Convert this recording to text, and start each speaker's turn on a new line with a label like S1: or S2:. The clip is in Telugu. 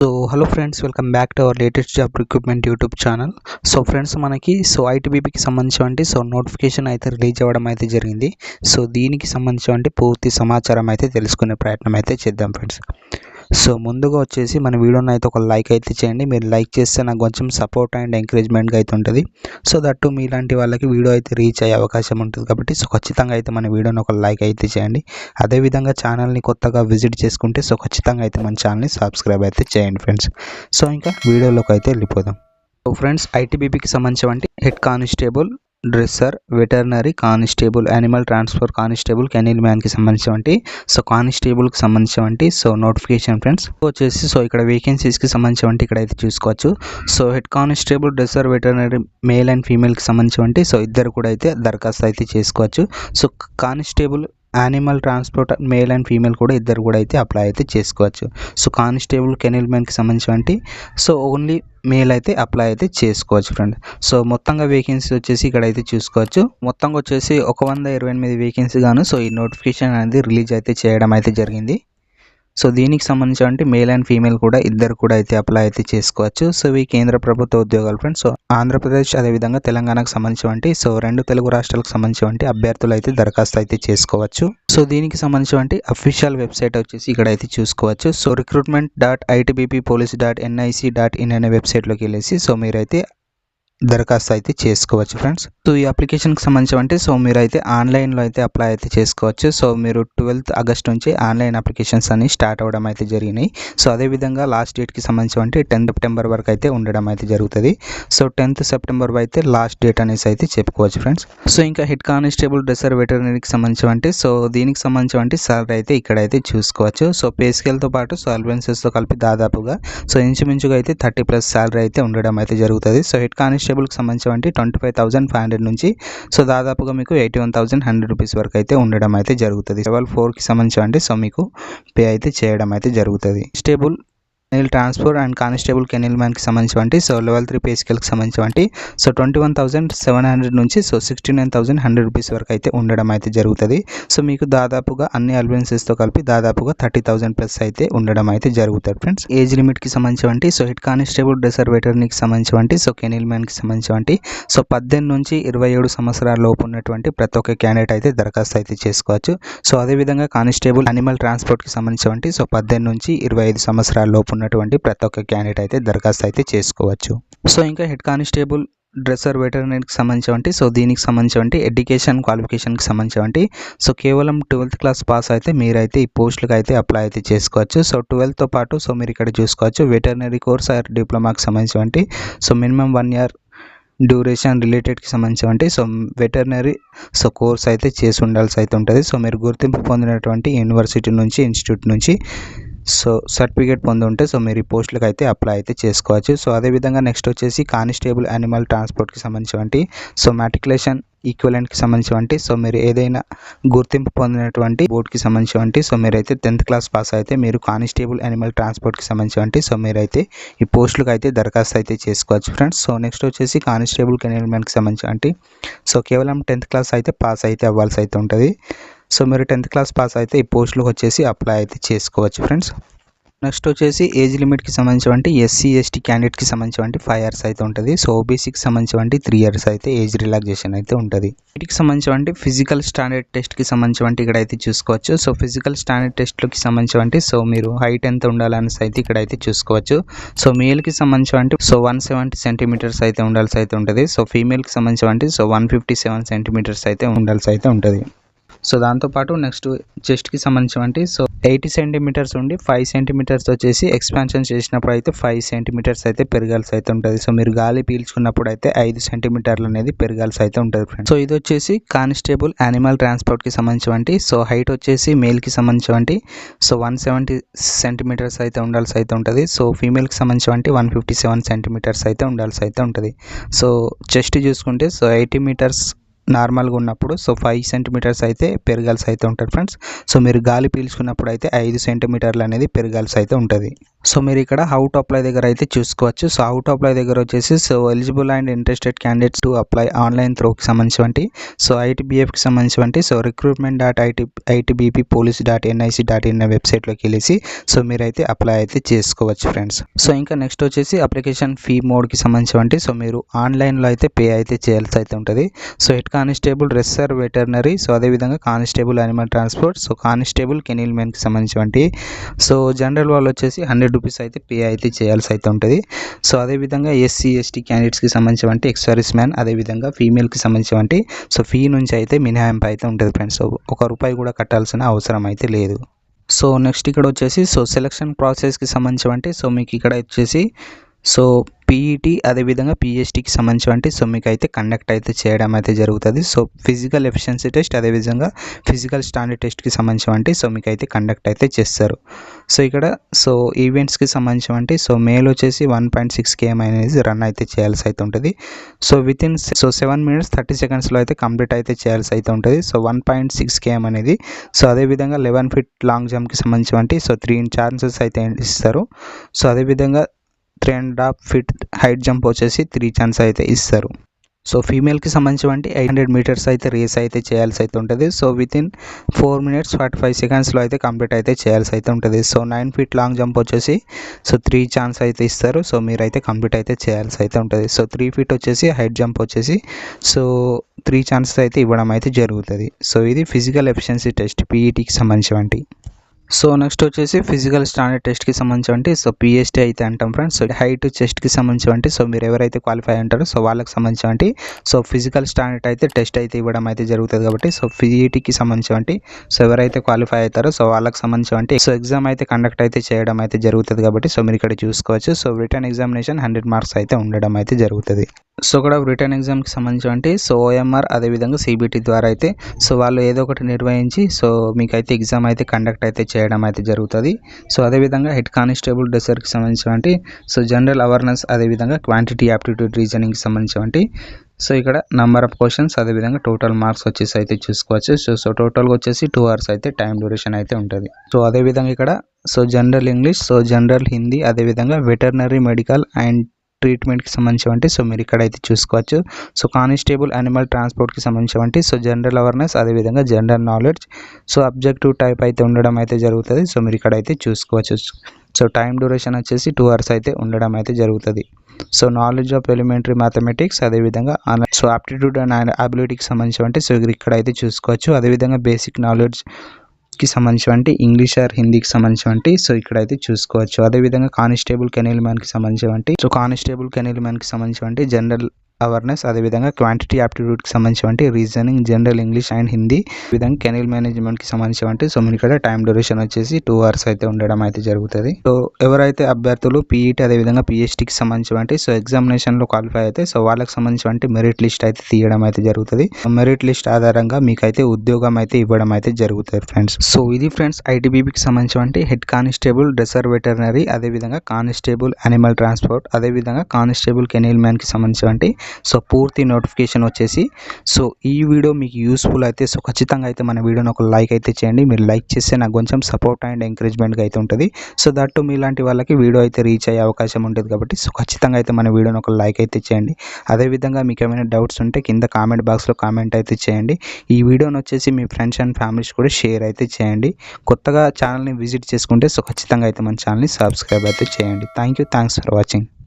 S1: So hello friends welcome back to our latest job recruitment YouTube channel so friends మనకి సో ఐటీబీపీకి సంబంధించి సో నోటిఫికేషన్ అయితే రిలీజ్ అవ్వడం అయితే జరిగింది. సో దీనికి సంబంధించి పూర్తి సమాచారం అయితే తెలుసుకునే ప్రయత్నం అయితే చేద్దాం ఫ్రెండ్స్ సో ముందుగా వచ్చేసి మన వీడియోని అయితే ఒక లైక్ అయితే చేయండి. మీరు లైక్ చేస్తే నాకు కొంచెం సపోర్ట్ అండ్ ఎంకరేజ్మెంట్గా అయితే ఉంటుంది. సో దట్టు మీలాంటి వాళ్ళకి వీడియో అయితే రీచ్ అయ్యే అవకాశం ఉంటుంది కాబట్టి సో ఖచ్చితంగా అయితే మన వీడియోని ఒక లైక్ అయితే చేయండి. అదేవిధంగా ఛానల్ని కొత్తగా విజిట్ చేసుకుంటే సో ఖచ్చితంగా అయితే మన ఛానల్ని సబ్స్క్రైబ్ అయితే చేయండి ఫ్రెండ్స్. సో ఇంకా వీడియోలోకి అయితే వెళ్ళిపోదాం. సో ఫ్రెండ్స్ ఐటీబీపీకి సంబంధించి head constable dresser veterinary constable animal transfer constable kennel మ్యాన్కి సంబంధించినవంటి. సో కానిస్టేబుల్కి సంబంధించినవంటి. So notification friends. వచ్చేసి సో ఇక్కడ వేకెన్సీస్కి సంబంధించినవంటి ఇక్కడ అయితే చూసుకోవచ్చు. So head constable dresser veterinary male and ఫీమేల్కి సంబంధించినవంటి. సో ఇద్దరు కూడా అయితే దరఖాస్తు అయితే చేసుకోవచ్చు. So constable animal transport male and female కూడా ఇద్దరు కూడా అయితే అప్లై అయితే చేసుకోవచ్చు. సో కానిస్టేబుల్ కెనిల్ మ్యాన్కి సంబంధించి సో ఓన్లీ మేల్ అయితే అప్లై అయితే చేసుకోవచ్చు ఫ్రెండ్ సో మొత్తంగా వేకెన్సీ వచ్చేసి ఇక్కడ అయితే చూసుకోవచ్చు. మొత్తంగా వచ్చేసి ఒక వంద ఇరవై ఎనిమిది వేకెన్సీ గాను సో ఈ నోటిఫికేషన్ అనేది రిలీజ్ అయితే చేయడం అయితే జరిగింది. సో దీనికి సంబంధించి అంటే మేల్ అండ్ ఫీమేల్ కూడా ఇద్దరు కూడా అయితే అప్లై అయితే చేసుకోవచ్చు. సో ఇవి కేంద్ర ప్రభుత్వ ఉద్యోగాలు ఫ్రెండ్స్ సో ఆంధ్రప్రదేశ్ అదేవిధంగా తెలంగాణకు సంబంధించి సో రెండు తెలుగు రాష్ట్రాలకు సంబంధించి అభ్యర్థులు అయితే దరఖాస్తు అయితే చేసుకోవచ్చు. సో దీనికి సంబంధించి అఫీషియల్ వెబ్సైట్ వచ్చేసి ఇక్కడ అయితే చూసుకోవచ్చు. So recruitment dot ITBP police dot NIC dot in అనే వెబ్సైట్లోకి వెళ్ళేసి సో మీరైతే దరఖాస్తు అయితే చేసుకోవచ్చు ఫ్రెండ్స్. సో ఈ అప్లికేషన్కి సంబంధించి అంటే సో మీరు అయితే ఆన్లైన్లో అయితే అప్లై అయితే చేసుకోవచ్చు. సో మీరు ట్వెల్త్ ఆగస్ట్ నుంచి ఆన్లైన్ అప్లికేషన్స్ అన్ని స్టార్ట్ అవ్వడం అయితే జరిగినాయి. సో అదేవిధంగా లాస్ట్ డేట్కి సంబంధించి అంటే టెన్త్ సెప్టెంబర్ వరకు అయితే ఉండడం అయితే జరుగుతుంది. సో టెన్త్ సెప్టెంబర్ అయితే లాస్ట్ డేట్ అనేసి అయితే చెప్పుకోవచ్చు ఫ్రెండ్స్. సో ఇంకా హెడ్ కానిస్టేబుల్ డ్రెసర్ వెటర్నరీకి సంబంధించి అంటే సో దీనికి సంబంధించి అంటే సాలరీ అయితే ఇక్కడైతే చూసుకోవచ్చు. సో పే స్కేల్తో పాటు సో అలవెన్సెస్తో కలిపి దాదాపుగా సో ఇంచుమించుగా అయితే థర్టీ ప్లస్ సాలరీ అయితే ఉండడం అయితే జరుగుతుంది. సో హెడ్ కానిస్టేబుల్ కానిస్టేబుల్కి సంబంధించి twenty five thousand five hundred నుంచి సో దాదాపుగా మీకు eighty one thousand hundred rupees వరకు అయితే ఉండడం అయితే జరుగుతుంది. లెవెల్ ఫోర్కి సంబంధించి సో మీకు పే అయితే చేయడం అయితే జరుగుతుంది. Stable kennel transfer and constable kennel మ్యాన్కి సంబంధించినటువంటి సో లెవెల్ త్రీ పే స్కేల్కి సంబంధించినటువంటి so twenty one thousand seven hundred నుంచి so sixty nine thousand hundred rupees వరకు అయితే ఉండడం అయితే జరుగుతుంది. సో మీకు దాదాపుగా అన్ని అలవెన్సెస్తో కలిపి దాదాపుగా థర్టీ థౌసండ్ ప్లస్ అయితే ఉండడం అయితే జరుగుతుంది ఫ్రెండ్స్. ఏజ్ లిమిట్కి సంబంధించినటువంటి సో హెడ్ కానిస్టేబుల్ రిజర్వేటర్నికి సంబంధించినటువంటి సో కెనిల్ మ్యాన్కి సంబంధించినటువంటి సో పద్దెనిమిది నుంచి ఇరవై ఏడు సంవత్సరాల లోపు ఉన్నటువంటి ప్రతి ఒక్క క్యాండిడేట్ అయితే దరఖాస్తు అయితే చేసుకోవచ్చు. సో అదేవిధంగా కానిస్టేబుల్ అనిమల్ ట్రాన్స్పోర్ట్కి సంబంధించినటువంటి సో పద్దెనిమిది నుంచి ఇరవై ఐదు సంవత్సరాల లోపు ఉన్నటువంటి ప్రతి ఒక్క క్యాండిడేట్ అయితే దరఖాస్తు అయితే చేసుకోవచ్చు. సో ఇంకా హెడ్ కానిస్టేబుల్ డ్రెస్సర్ వెటర్నరీకి సంబంధించి సో దీనికి సంబంధించి ఎడ్యుకేషన్ క్వాలిఫికేషన్కి సంబంధించి సో కేవలం ట్వెల్త్ క్లాస్ పాస్ అయితే మీరైతే ఈ పోస్టులకు అయితే అప్లై అయితే చేసుకోవచ్చు. సో ట్వెల్త్తో పాటు సో మీరు ఇక్కడ చూసుకోవచ్చు వెటర్నరీ కోర్స్ ఆర్ డిప్లొమాకి సంబంధించి so minimum one year duration రిలేటెడ్కి సంబంధించి సో వెటర్నరీ సో కోర్స్ అయితే చేసి ఉండాల్సి అయితే ఉంటుంది. సో మీరు గుర్తింపు పొందినటువంటి యూనివర్సిటీ నుంచి ఇన్స్టిట్యూట్ నుంచి సో సర్టిఫికేట్ పొంది ఉంటే సో మీరు ఈ పోస్టులకు అయితే అప్లై అయితే చేసుకోవచ్చు. సో అదేవిధంగా నెక్స్ట్ వచ్చేసి కానిస్టేబుల్ యానిమల్ ట్రాన్స్పోర్ట్కి సంబంధించినటువంటి సో మ్యాట్రికులేషన్ ఈక్వలెంట్కి సంబంధించినటువంటి సో మీరు ఏదైనా గుర్తింపు పొందినటువంటి బోర్డుకి సంబంధించినటువంటి సో మీరైతే టెన్త్ క్లాస్ పాస్ అయితే మీరు కానిస్టేబుల్ యానిమల్ ట్రాన్స్పోర్ట్కి సంబంధించినటువంటి సో మీరైతే ఈ పోస్టులకు అయితే దరఖాస్తు అయితే చేసుకోవచ్చు ఫ్రెండ్స్. సో నెక్స్ట్ వచ్చేసి కానిస్టేబుల్ కెనిల్మెంట్కి సంబంధించినటువంటి సో కేవలం టెన్త్ క్లాస్ అయితే పాస్ అయితే అవ్వాల్సి అయితే ఉంటుంది. సో మీరు టెన్త్ క్లాస్ పాస్ అయితే ఈ పోస్టులకు వచ్చేసి అప్లై అయితే చేసుకోవచ్చు ఫ్రెండ్స్. నెక్స్ట్ వచ్చేసి ఏజ్ లిమిట్కి సంబంధించి ఎస్సీ ఎస్టీ క్యాండిడేట్కి సంబంధించి ఫైవ్ ఇయర్స్ అయితే ఉంటుంది. సో ఓబీసీకి సంబంధించి త్రీ ఇయర్స్ అయితే ఏజ్ రిలాక్సేషన్ అయితే ఉంటుంది. వీటికి సంబంధించి ఫిజికల్ స్టాండర్డ్ టెస్ట్కి సంబంధించి ఇక్కడ అయితే చూసుకోవచ్చు. సో ఫిజికల్ స్టాండర్డ్ టెస్ట్లకి సంబంధించి సో మీరు హైట్ ఎంత ఉండాలని అయితే ఇక్కడ అయితే చూసుకోవచ్చు. సో మేల్కి సంబంధించి సో వన్ సెవెంటీ సెంటీమీటర్స్ అయితే ఉండాల్సి అయితే ఉంటుంది. సో ఫీమేల్కి సంబంధించి so one fifty seven centimetres అయితే ఉండాల్సి అయితే ఉంటుంది. సో దాంతోపాటు నెక్స్ట్ చెస్ట్కి సంబంధించినటువంటి సో ఎయిటీ సెంటీమీటర్స్ ఉండి ఫైవ్ సెంటీమీటర్స్ వచ్చేసి ఎక్స్పాన్షన్ చేసినప్పుడు అయితే ఫైవ్ సెంటీమీటర్స్ అయితే పెరగాల్సి అయితే ఉంటుంది. సో మీరు గాలి పీల్చుకున్నప్పుడు అయితే ఐదు సెంటీమీటర్లు అనేది పెరగాల్సి అయితే ఉంటుంది ఫ్రెండ్స్ సో ఇది వచ్చేసి కానిస్టేబుల్ యానిమల్ ట్రాన్స్పోర్ట్కి సంబంధించి సో హైట్ వచ్చేసి మేల్కి సంబంధించి సో వన్ సెవెంటీ సెంటీమీటర్స్ అయితే ఉండాల్సి అయితే ఉంటుంది. సో ఫీమేల్కి సంబంధించి వన్ ఫిఫ్టీ సెవెన్ సెంటీమీటర్స్ అయితే ఉండాల్సి అయితే ఉంటుంది. సో చెస్ట్ చూసుకుంటే సో ఎయిటీ మీటర్స్ నార్మల్గా ఉన్నప్పుడు సో ఫైవ్ సెంటీమీటర్స్ అయితే పెరగాల్సి అయితే ఉంటుంది ఫ్రెండ్స్ సో మీరు గాలి పీల్చుకున్నప్పుడు అయితే ఐదు సెంటీమీటర్లు అనేది పెరగాల్సి అయితే ఉంటుంది. సో మీరు ఇక్కడ హౌట్ అప్లై దగ్గర అయితే చూసుకోవచ్చు. సో హౌట్ అప్లై దగ్గర వచ్చేసి so eligible and interested candidates to apply online త్రోకి సంబంధించి సో ఐటీబీఎఫ్కి సంబంధించి so recruitment dot IT ITBP police dot NIC dot in వెబ్సైట్లోకి వెళ్ళేసి సో మీరైతే అప్లై అయితే చేసుకోవచ్చు ఫ్రెండ్స్ సో ఇంకా నెక్స్ట్ వచ్చేసి అప్లికేషన్ ఫీ మోడ్కి సంబంధించి సో మీరు ఆన్లైన్లో అయితే పే అయితే చేయాల్సి అయితే ఉంటుంది. So head constable dresser veterinary so అదేవిధంగా constable animal transport so constable kennel మెన్కి సంబంధించి సో జనరల్ వాళ్ళు వచ్చేసి హండ్రెడ్ రూపీస్ అయితే పే అయితే చేయాల్సి అయితే ఉంటుంది. సో అదేవిధంగా ఎస్సీ ఎస్టీ క్యాండిడేట్స్కి సంబంధించినటువంటి ఎక్స్ మ్యాన్ అదేవిధంగా ఫీమేల్కి సంబంధించినటువంటి సో ఫీ నుంచి అయితే మినహాయింపు అయితే ఉంటుంది ఫ్రెండ్స్. ఒక రూపాయి కూడా కట్టాల్సిన అవసరం అయితే లేదు. సో నెక్స్ట్ ఇక్కడ వచ్చేసి సో సెలక్షన్ ప్రాసెస్కి సంబంధించి సో మీకు ఇక్కడ వచ్చేసి సో పీఈటీ అదేవిధంగా పిహెచ్టీకి సంబంధించినటువంటి సో మీకు అయితే కండక్ట్ అయితే చేయడం అయితే జరుగుతుంది. సో ఫిజికల్ ఎఫిషియన్సీ టెస్ట్ అదేవిధంగా ఫిజికల్ స్టాండర్డ్ టెస్ట్కి సంబంధించినటువంటి సో మీకు అయితే కండక్ట్ అయితే చేస్తారు. సో ఇక్కడ సో ఈవెంట్స్కి సంబంధించినటువంటి సో మేల్ వచ్చేసి వన్ పాయింట్ సిక్స్ కేఎం అనేది రన్ అయితే చేయాల్సి అయితే ఉంటుంది. So within so seven minutes thirty సెకండ్స్లో అయితే కంప్లీట్ అయితే చేయాల్సి అయితే ఉంటుంది. So one point six KM అనేది సో అదేవిధంగా లెవెన్ ఫిట్ లాంగ్ జంప్కి సంబంధించినటువంటి సో త్రీ ఛాన్సెస్ అయితే ఇస్తారు. సో అదేవిధంగా three and half feet height jump వచ్చేసి త్రీ ఛాన్స్ అయితే ఇస్తారు. సో ఫీమేల్కి సంబంధించి ఎయిట్ హండ్రెడ్ మీటర్స్ అయితే రేస్ అయితే చేయాల్సి అయితే ఉంటుంది. So within four minutes forty five సెకండ్స్లో అయితే కంప్లీట్ అయితే చేయాల్సి అయితే ఉంటుంది. So nine feet long jump వచ్చేసి సో త్రీ ఛాన్స్ అయితే ఇస్తారు. సో మీరైతే కంప్లీట్ అయితే చేయాల్సి అయితే ఉంటుంది. సో త్రీ ఫీట్ వచ్చేసి హైట్ జంప్ వచ్చేసి సో త్రీ ఛాన్సెస్ అయితే ఇవ్వడం అయితే జరుగుతుంది. సో ఇది ఫిజికల్ ఎఫిషియన్సీ టెస్ట్ పీఈటీకి సంబంధించి సో నెక్స్ట్ వచ్చేసి ఫిజికల్ స్టాండర్డ్ టెస్ట్కి సంబంధించి సో పిఎస్టీ అయితే అంటాం ఫ్రెండ్స్. సో హైట్ చెస్ట్కి సంబంధించి సో మీరు ఎవరైతే క్వాలిఫై అంటారో సో వాళ్ళకి సంబంధించి సో ఫిజికల్ స్టాండర్డ్ అయితే టెస్ట్ అయితే ఇవ్వడం అయితే జరుగుతుంది కాబట్టి సో ఫిజిఈటీకి సంబంధించి సో ఎవరైతే క్వాలిఫై అవుతారో సో వాళ్ళకి సంబంధించి సో ఎగ్జామ్ అయితే కండక్ట్ అయితే చేయడం అయితే జరుగుతుంది కాబట్టి సో మీరు ఇక్కడ చూసుకోవచ్చు. So written examination hundred marks అయితే ఉండడం అయితే జరుగుతుంది. సో కూడా రిటర్న్ ఎగ్జామ్కి సంబంధించి సో ఓఎంఆర్ అదేవిధంగా సిబిటీ ద్వారా అయితే సో వాళ్ళు ఏదో ఒకటి నిర్వహించి సో మీకైతే ఎగ్జామ్ అయితే కండక్ట్ అయితే చేయడం అయితే జరుగుతుంది. సో అదేవిధంగా హెడ్ కానిస్టేబుల్ డ్రెసర్కి సంబంధించి సో జనరల్ అవేర్నెస్ అదేవిధంగా క్వాంటిటీ యాప్టిట్యూడ్ రీజనింగ్కి సంబంధించి సో ఇక్కడ నెంబర్ ఆఫ్ క్వశ్చన్స్ అదేవిధంగా టోటల్ మార్క్స్ వచ్చేసి అయితే చూసుకోవచ్చు. సో సో టోటల్గా వచ్చేసి టూ అవర్స్ అయితే టైం డ్యూరేషన్ అయితే ఉంటుంది. సో అదేవిధంగా ఇక్కడ so general English so general Hindi అదేవిధంగా వెటర్నరీ మెడికల్ అండ్ ట్రీట్మెంట్కి సంబంధించి సో మీరు ఇక్కడ అయితే చూసుకోవచ్చు. సో కానిస్టేబుల్ అనిమల్ ట్రాన్స్పోర్ట్కి సంబంధించి సో జనరల్ అవేర్నెస్ అదేవిధంగా general knowledge so objective type అయితే ఉండడం అయితే జరుగుతుంది. సో మీరు ఇక్కడ అయితే చూసుకోవచ్చు. సో టైం డ్యూరేషన్ వచ్చేసి టూ అవర్స్ అయితే ఉండడం అయితే జరుగుతుంది. So knowledge of elementary mathematics అదేవిధంగా సో ఆప్టిట్యూడ్ అండ్ అబిలిటీకి సంబంధించి సో ఇక్కడ అయితే చూసుకోవచ్చు. అదేవిధంగా బేసిక్ నాలెడ్జ్ కి సంబంధించినటువంటి ఇంగ్లీష్ ఆర్ హిందీకి సంబంధించినటువంటి సో ఇక్కడ అయితే చూసుకోవచ్చు. అదేవిధంగా కానిస్టేబుల్ కెనీల్ మ్యాన్కి సంబంధించినటువంటి సో కానిస్టేబుల్ కెనీల్ మ్యాన్కి సంబంధించినటువంటి జనరల్ అవర్నెస్ అదేవిధంగా క్వాంటిటీ యాప్టిట్యూడ్కి సంబంధించి reasoning general English and Hindi విధంగా కెనల్ మేనేజ్మెంట్కి సంబంధించి సో మీకు ఇక్కడ టైం డ్యూరేషన్ వచ్చేసి టూ అవర్స్ అయితే ఉండడం అయితే జరుగుతుంది. సో ఎవరైతే అభ్యర్థులు పీఈటీ అదేవిధంగా పిహెచ్డికి సంబంధించి సో ఎగ్జామినేషన్లో క్వాలిఫై అయితే సో వాళ్ళకి సంబంధించి మెరిట్ లిస్ట్ అయితే తీయడం అయితే జరుగుతుంది. మెరిట్ లిస్ట్ ఆధారంగా మీకైతే ఉద్యోగం అయితే ఇవ్వడం అయితే జరుగుతుంది ఫ్రెండ్స్ సో ఇది ఫ్రెండ్స్ ఐటీబీపీకి సంబంధించి హెడ్ కానిస్టేబుల్ డ్రెసర్ వెటర్నరీ అదేవిధంగా కానిస్టేబుల్ అనిమల్ ట్రాన్స్పోర్ట్ అదేవిధంగా కానిస్టేబుల్ కెనీల్ మ్యాన్కి సంబంధించి సో పూర్తి నోటిఫికేషన్ వచ్చేసి సో ఈ వీడియో మీకు యూస్ఫుల్ అయితే సో ఖచ్చితంగా అయితే మన వీడియోని ఒక లైక్ అయితే చేయండి. మీరు లైక్ చేస్తే నాకు కొంచెం సపోర్ట్ అండ్ ఎంకరేజ్మెంట్గా అయితే ఉంటుంది. సో దట్టు మీలాంటి వాళ్ళకి వీడియో అయితే రీచ్ అయ్యే అవకాశం ఉంటుంది కాబట్టి సో ఖచ్చితంగా అయితే మన వీడియోని ఒక లైక్ అయితే చేయండి. అదేవిధంగా మీకు ఏమైనా డౌట్స్ ఉంటే కింద కామెంట్ బాక్స్లో కామెంట్ అయితే చేయండి. ఈ వీడియోని వచ్చేసి మీ ఫ్రెండ్స్ అండ్ ఫ్యామిలీస్ కూడా షేర్ అయితే చేయండి. కొత్తగా ఛానల్ని విజిట్ చేసుకుంటే సో ఖచ్చితంగా అయితే మన ఛానల్ని సబ్స్క్రైబ్ అయితే చేయండి. Thank you thanks for watching